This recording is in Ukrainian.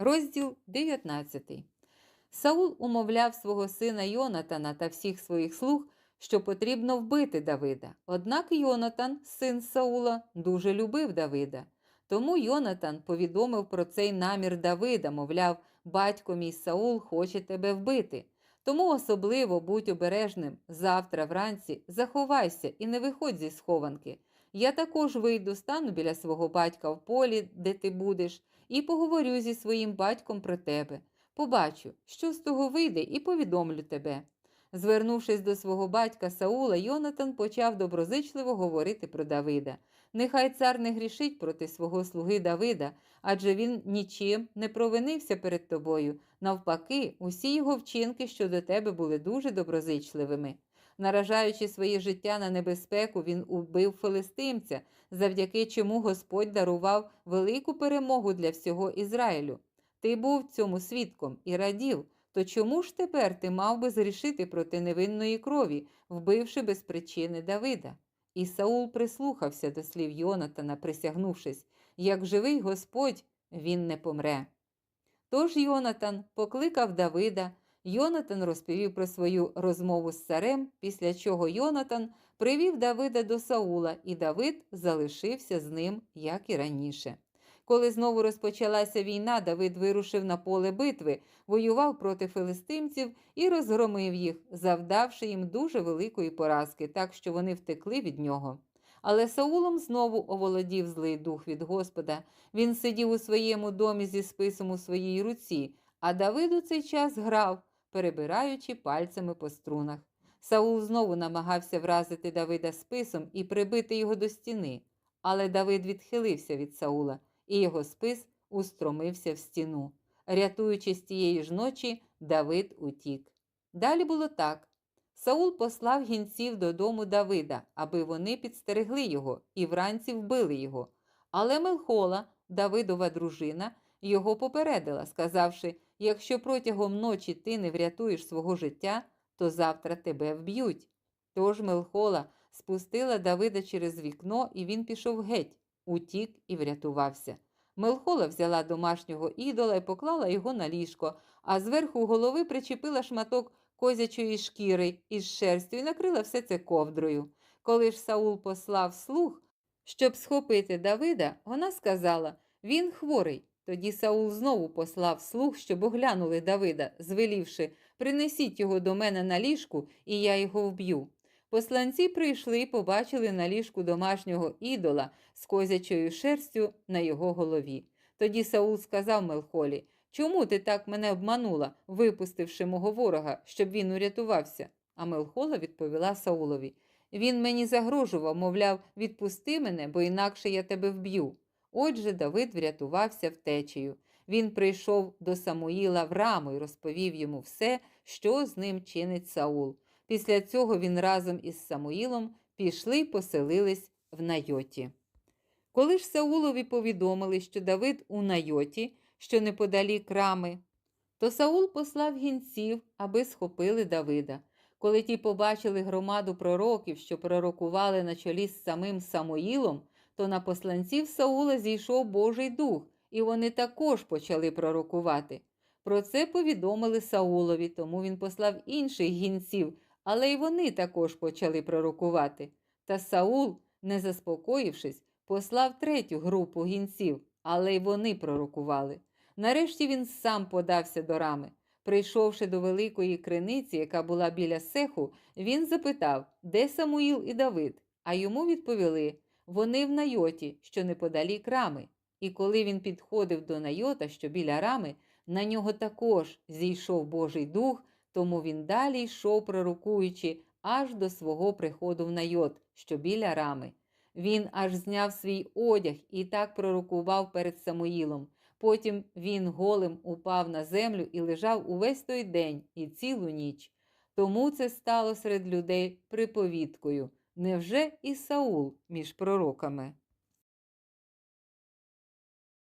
Розділ 19. Саул умовляв свого сина Йонатана та всіх своїх слуг, що потрібно вбити Давида. Однак Йонатан, син Саула, дуже любив Давида. Тому Йонатан повідомив про цей намір Давида, мовляв, батько мій Саул хоче тебе вбити. Тому особливо будь обережним завтра вранці заховайся і не виходь зі схованки. Я також вийду, стану біля свого батька в полі, де ти будеш, і поговорю зі своїм батьком про тебе. Побачу, що з того вийде, і повідомлю тебе. Звернувшись до свого батька Саула, Йонатан почав доброзичливо говорити про Давида. Нехай цар не грішить проти свого слуги Давида, адже він нічим не провинився перед тобою. Навпаки, усі його вчинки щодо тебе були дуже доброзичливими. Наражаючи своє життя на небезпеку, він убив филистимця, завдяки чому Господь дарував велику перемогу для всього Ізраїлю. Ти був цьому свідком і радів, то чому ж тепер ти мав би зрішити проти невинної крові, вбивши без причини Давида? І Саул прислухався до слів Йонатана, присягнувшись, як живий Господь, він не помре. Тож Йонатан покликав Давида, Йонатан розповів про свою розмову з царем, після чого Йонатан привів Давида до Саула, і Давид залишився з ним, як і раніше. Коли знову розпочалася війна, Давид вирушив на поле битви, воював проти филистимців і розгромив їх, завдавши їм дуже великої поразки, так що вони втекли від нього. Але Саулом знову оволодів злий дух від Господа. Він сидів у своєму домі зі списом у своїй руці, а Давид у цей час грав, перебираючи пальцями по струнах. Саул знову намагався вразити Давида списом і прибити його до стіни. Але Давид відхилився від Саула, і його спис устромився в стіну. Рятуючись тієї ж ночі, Давид утік. Далі було так. Саул послав гінців додому Давида, аби вони підстерегли його і вранці вбили його. Але Мелхола, Давидова дружина, його попередила, сказавши: якщо протягом ночі ти не врятуєш свого життя, то завтра тебе вб'ють. Тож Мелхола спустила Давида через вікно, і він пішов геть, утік і врятувався. Мелхола взяла домашнього ідола і поклала його на ліжко, а зверху голови причепила шматок козячої шкіри із шерстю і накрила все це ковдрою. Коли ж Саул послав слуг, щоб схопити Давида, вона сказала: Він хворий. Тоді Саул знову послав слуг, щоб оглянули Давида, звелівши принесіть його до мене на ліжку, і я його вб'ю. Посланці прийшли і побачили на ліжку домашнього ідола з козячою шерстю на його голові. Тоді Саул сказав Мелхолі: Чому ти так мене обманула, випустивши мого ворога, щоб він урятувався? А Мелхола відповіла Саулові: Він мені загрожував, мовляв, відпусти мене, бо інакше я тебе вб'ю. Отже, Давид врятувався втечею. Він прийшов до Самуїла в раму і розповів йому все, що з ним чинить Саул. Після цього він разом із Самуїлом пішли й поселились в Найоті. Коли ж Саулові повідомили, що Давид у Найоті, що неподалік рами, то Саул послав гінців, аби схопили Давида. Коли ті побачили громаду пророків, що пророкували на чолі з самим Самуїлом, то на посланців Саула зійшов Божий дух, і вони також почали пророкувати. Про це повідомили Саулові, тому він послав інших гінців, але й вони також почали пророкувати. Та Саул, не заспокоївшись, послав третю групу гінців, але й вони пророкували. Нарешті він сам подався до рами. Прийшовши до великої криниці, яка була біля сеху, він запитав, де Самуїл і Давид, а йому відповіли вони в найоті, що неподалік рами. І коли він підходив до найота, що біля рами, на нього також зійшов Божий дух, тому він далі йшов, пророкуючи, аж до свого приходу в найот, що біля рами. Він аж зняв свій одяг і так пророкував перед Самуїлом. Потім він голим упав на землю і лежав увесь той день і цілу ніч. Тому це стало серед людей приповідкою. Невже і Саул між пророками?